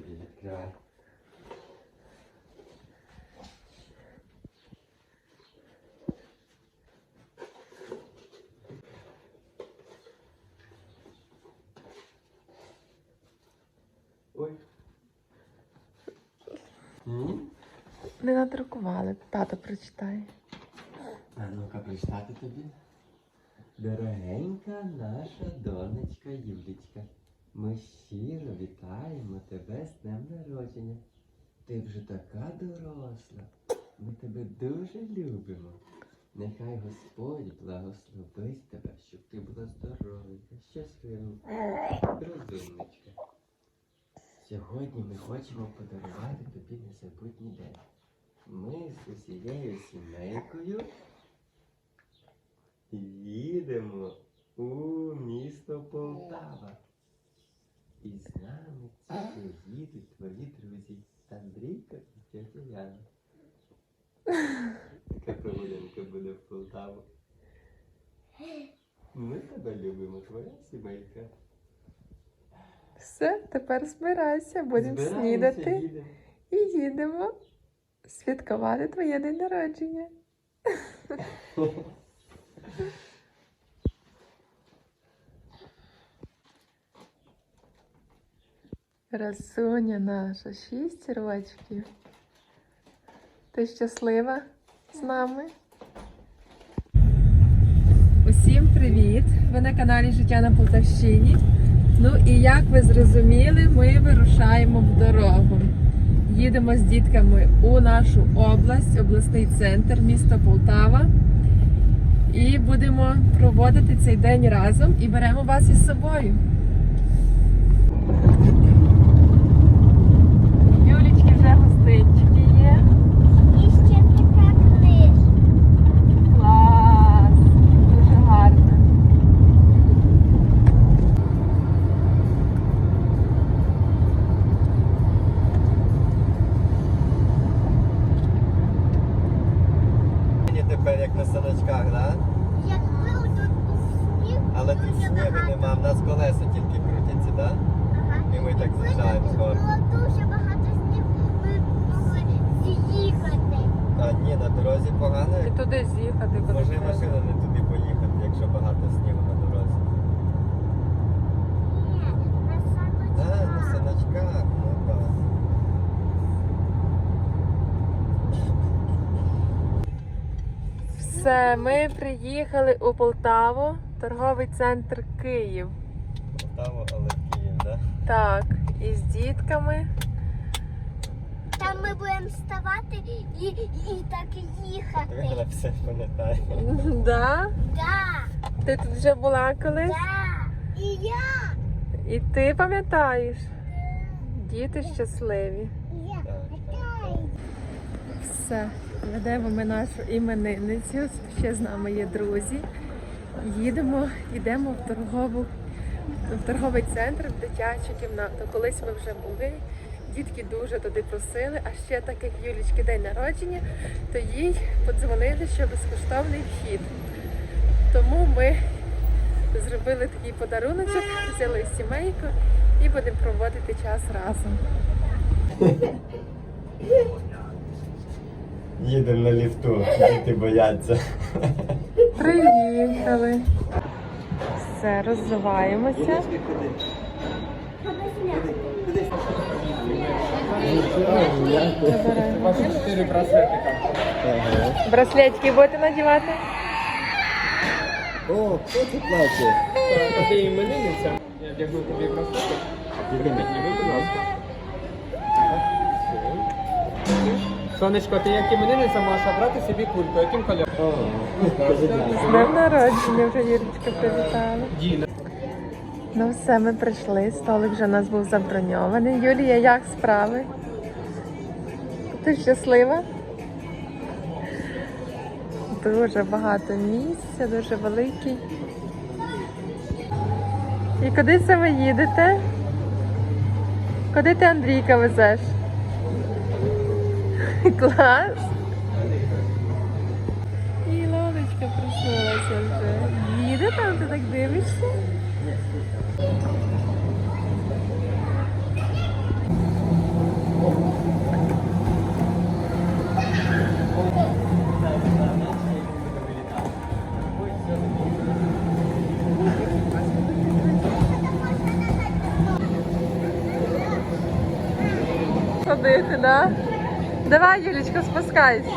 тобі відкривай. Ой. М? Не надрукували. Тато прочитає. А ну-ка прочитати тобі. Дорогенька наша донечка Юлічка, ми щиро вітаємо тебе з днем народження. Ти вже така доросла. Ми тебе дуже любимо. Нехай Господь благословить тебе, щоб ти була здоровенька, щаслива, розумничка. Сьогодні ми хочемо подарувати тобі незабутній день. Ми з усією сімейкою їдемо у місто Полтава. І з нами приїдуть твої друзі Андрійка і тетя Яна. Така прогулянка буде в Полтаву. Ми тебе любимо, твоя сімейка. Все, тепер збирайся, будемо Збираємося, снідати їдемо. і їдемо святкувати твоє день народження. Красуня наша, шість рочків. Ти щаслива з нами? Усім привіт! Ви на каналі Життя на Полтавщині. Ну і як ви зрозуміли, ми вирушаємо в дорогу. Їдемо з дітками у нашу область, обласний центр, місто Полтава. І будемо проводити цей день разом і беремо вас із собою. Юлічки вже гостинчики є. І ще така книжка. Клас! Дуже гарно. Мені тепер як на саночках, да? Якби тут був сніг, Але тут дуже снігу багато. нема, в нас колеса тільки крутяться, да? Ага. І ми так Якби з'їжджаємо тут згору. Було дуже багато снігу, ми б могли з'їхати. А ні, на дорозі погано. І туди з'їхати, куди Може і треба. машина не туди поїхати, якщо багато снігу на дорозі. Ні, на Так, на саночках. саночках, ну так. Все, ми приїхали у Полтаву, торговий центр Київ. Полтава, але Київ, да? Так, і з дітками. Там ми будемо вставати і, і так Ти їхати. вона все пам'ятає. Да? Да, Ти тут вже була колись? да. І я. І ти пам'ятаєш? Діти щасливі. Я. Так, Така. Все, ведемо ми нашу іменинницю. Ще з нами є друзі. Їдемо, йдемо в торгову, в торговий центр, в дитячу кімнату. Колись ми вже були. Дітки дуже туди просили, а ще так як Юлічки день народження, то їй подзвонили, що безкоштовний вхід. Тому ми зробили такий подаруночок, взяли сімейку і будемо проводити час разом. Їдемо на ліфту, діти бояться. Приїхали. Все, розвиваємося. Забираємо. Чотири браслетика. Браслетики будете надівати? О, хто це плаче? Ти іменинниця? Я вдягну тобі браслетик. Підніми, будь ласка. Сонечко, ти як іменинниця можеш обрати собі кульку. Яким кольором? З днем народження вже Юрічка привітала. Діна. Ну все, ми прийшли. Столик вже у нас був заброньований. Юлія, як справи? Ти щаслива? Дуже багато місця, дуже великий. І куди це ви їдете? Куди ти Андрійка везеш? glass. И Лолочка проснулась уже. Ліда, там ти так дивишся? Ходити, да? Давай, Юлічка, спускайся.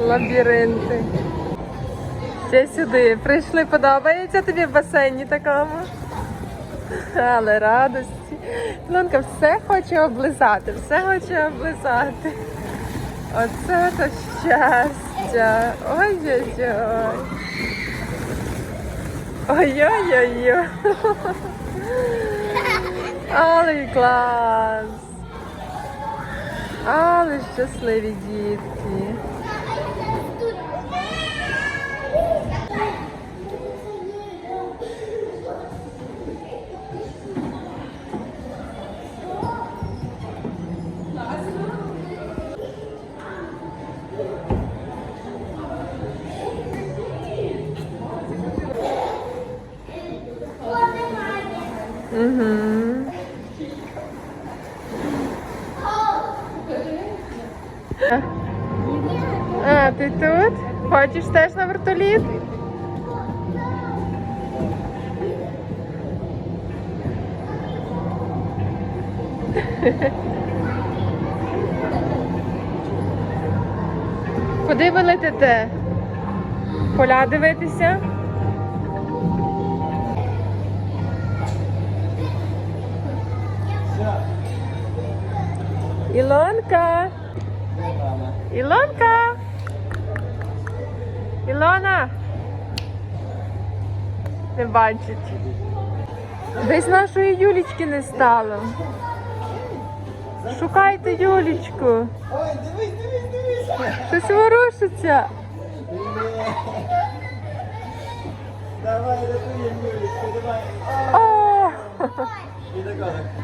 Лабіринти. Ще сюди. Прийшли, подобається тобі в басейні такому? Але радості. Лунка все хоче облизати, все хоче облизати. Оце то щастя. Ой-ой-ой. Ой-ой-ой. Але клас. Але щасливі дітки. Угу. Ти тут? Хочеш теж на вертоліт? Куди ви летите? Поля дивитися? Ілонка! Ілонка! Ілона! Не бачить. Десь нашої Юлічки не стало. Шукайте Юлічку. Ой, дивись, дивись, дивись. Щось ворушиться. Давай, рятуємо, Юлечка, давай. І.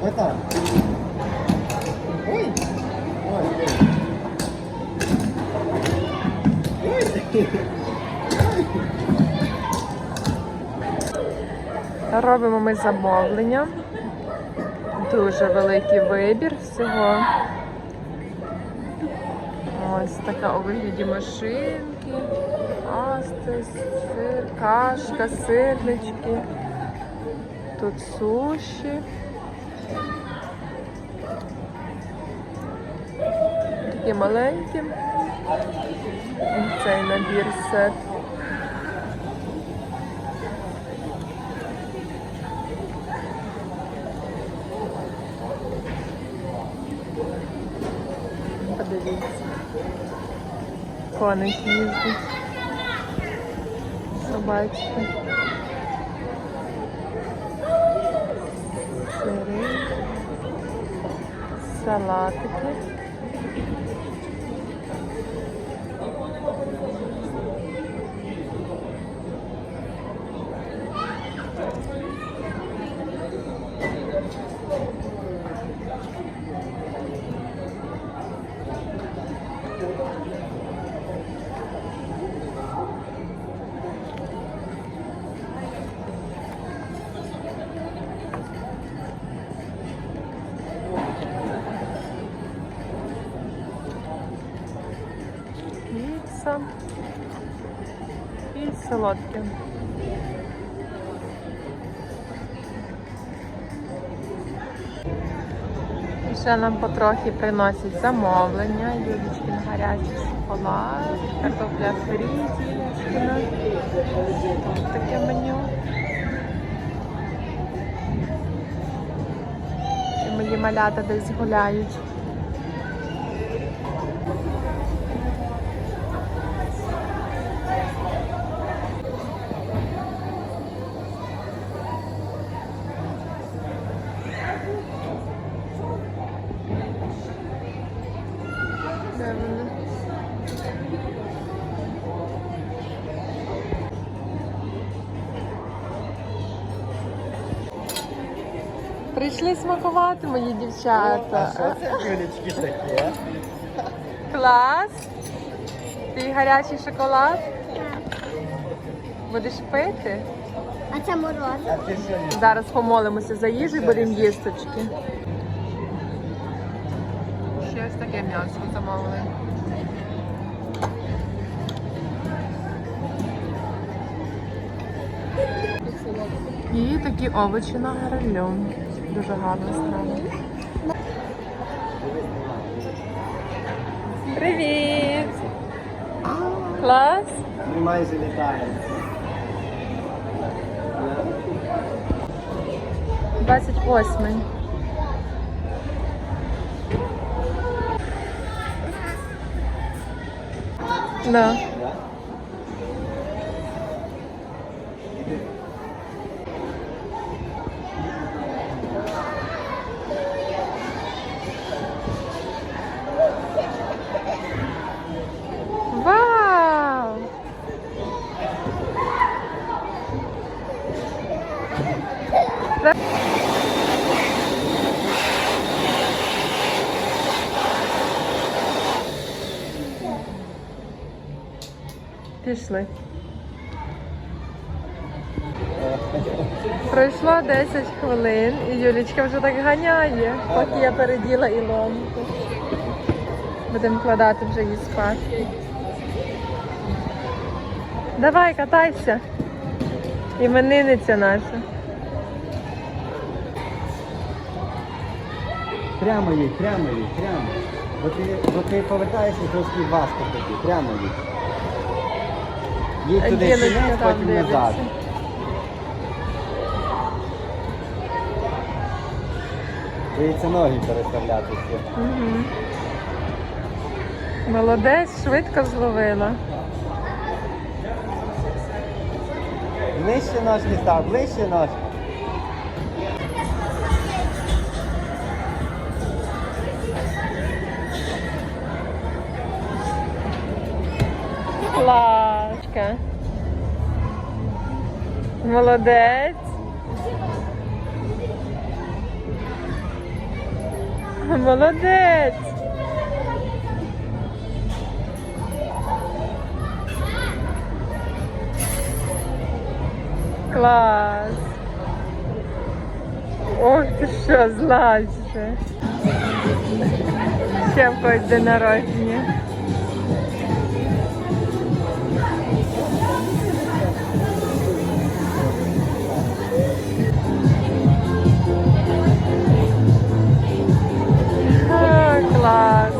Так. Ой. Ой. Ой. Робимо ми замовлення. Дуже великий вибір всього. Ось така у вигляді машинки, пасти, сир, кашка, сирнички. Тут суші. Такі маленькі. Цей набір сет. Подивіться. Коник їздить. Собачки. Сири. Салатики. Солодке. І ще нам потрохи приносять замовлення, Юлічкин гарячий шоколад, картопля фрі. Тут таке меню. І мої малята десь гуляють. мої дівчата. О, а що це такі? Клас. Ти гарячий шоколад? Так. Будеш пити? А це мороз. Зараз помолимося за їжу і будемо їсточки. Щось таке м'ясо замовили. І такі овочі на грильон. Дуже гарна страва. Привіт! Клас! Ми майже літаємо. 28. Да. Пішли. Пройшло 10 хвилин і Юлічка вже так ганяє, поки я переділа Ілонку. Будемо вкладати вже її спати. Давай, катайся. Іменинниця наша. Прямо їдь, прямо їдь, прямо. Бо ти, бо ти повертаєшся трошки важко тобі. Прямо їдь. Їдь туди сюди, потім назад. Боїться ноги переставлятися. Угу. Молодець, швидко зловила. Ближче ножки став, ближче ножки. Класочка. Молодець. Молодець. Клас. Ох ти що, злазь вже. Ще в народження. Клас.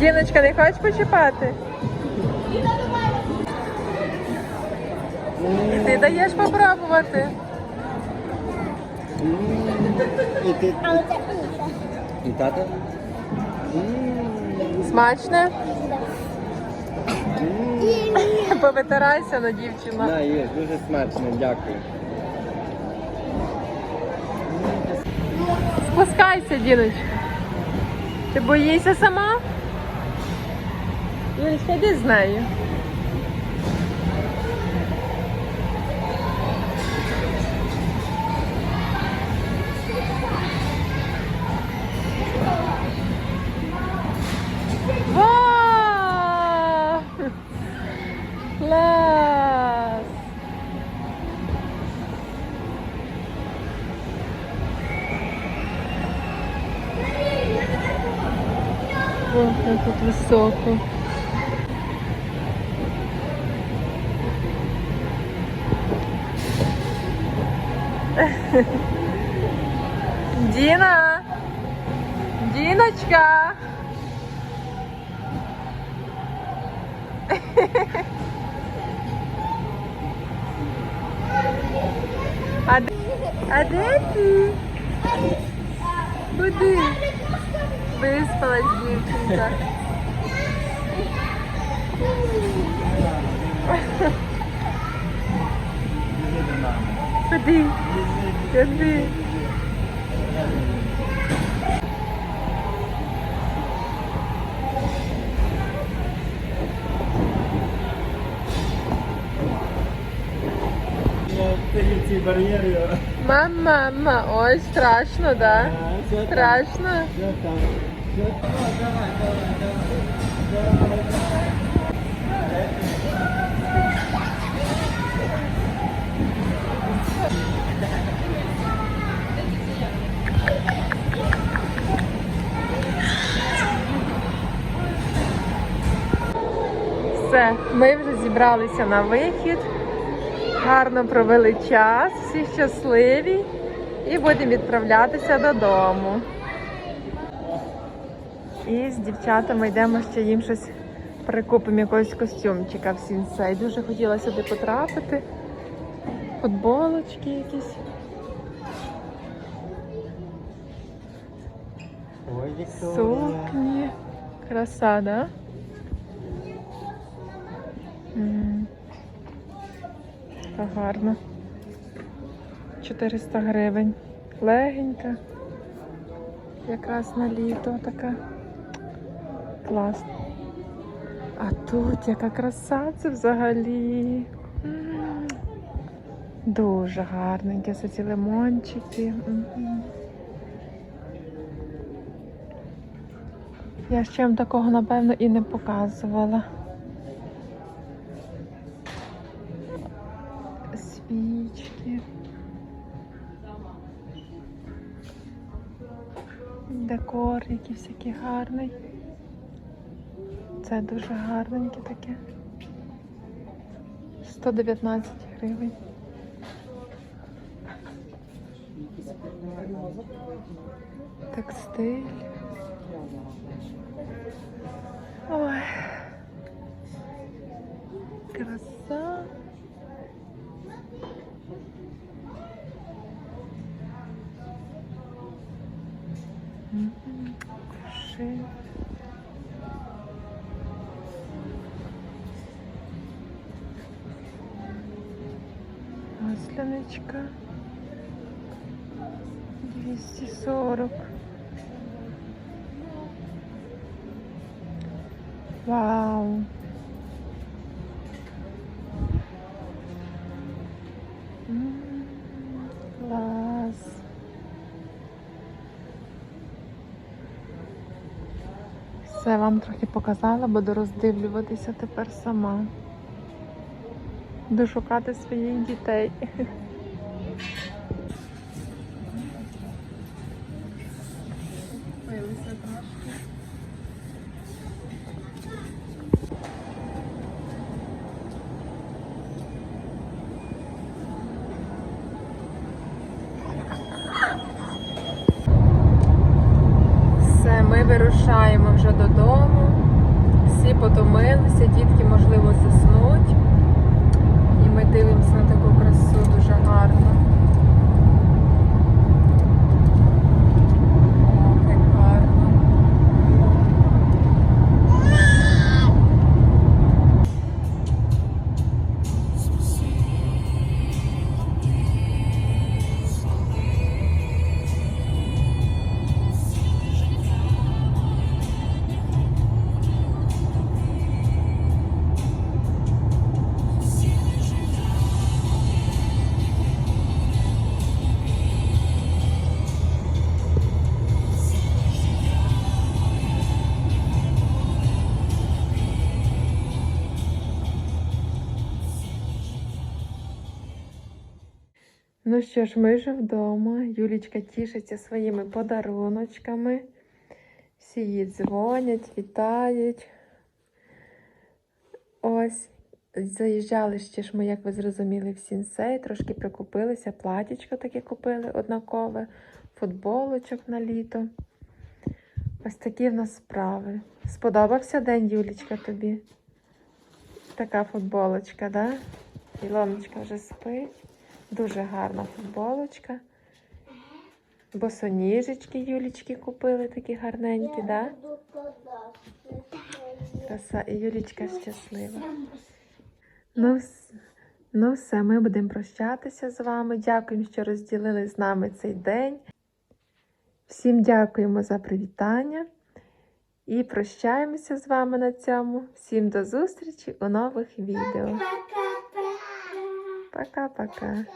Діночка, не хочеш почіпати? Ти даєш попробувати. І ти. А оце інше. І тато? Смачне? Повитирайся на дівчину. На, є, дуже смачно, дякую. Спускайся, діночка. Ти боїшся сама? Юлечка, йди з нею. Клас! Ох, як тут високо. Діна! Діночка! А де, а де ти? Куди? Виспалась дівчинка. Ходи. Ходи. ці бар'єри. Мама, мама, ой, страшно, да? Страшно. Все, ми вже зібралися на вихід гарно провели час, всі щасливі і будемо відправлятися додому. І з дівчатами йдемо ще їм щось прикупимо якогось костюмчика в сінсей. Дуже хотіла сюди потрапити. Футболочки якісь. Ой, Сукні. Краса, да? М. Та гарно. 400 гривень. Легенька. Якраз на літо така. Класно. А тут яка краса це взагалі. Дуже гарненьке. Це ці лимончики. Я ще вам такого, напевно, і не показувала. Декор який всякий гарний. Це дуже гарненьке таке. 119 гривень. Текстиль. Ой. Краса. Куши. масляночка 240. Вау. М, Клас. Все вам трохи показала, буду роздивлюватися тепер сама. дошукати своїх дітей. Вирушаємо вже додому. Всі потомилися, дітки, можливо, заснуть. І ми дивимося на таку красу дуже гарно. Ну що ж, ми вже вдома. Юлічка тішиться своїми подаруночками. Всі їй дзвонять, вітають. Ось. Заїжджали ще ж ми, як ви зрозуміли, в сінсей, трошки прикупилися, платічко таке купили однакове, футболочок на літо. Ось такі в нас справи. Сподобався день, Юлічка, тобі? Така футболочка, да? Ілоночка вже спить. Дуже гарна футболочка. Босоніжечки Юлічки купили такі гарненькі, да? Краса, і Юлічка щаслива. Ну, ну все, ми будемо прощатися з вами. Дякуємо, що розділили з нами цей день. Всім дякуємо за привітання. І прощаємося з вами на цьому. Всім до зустрічі у нових відео. Пока-пока.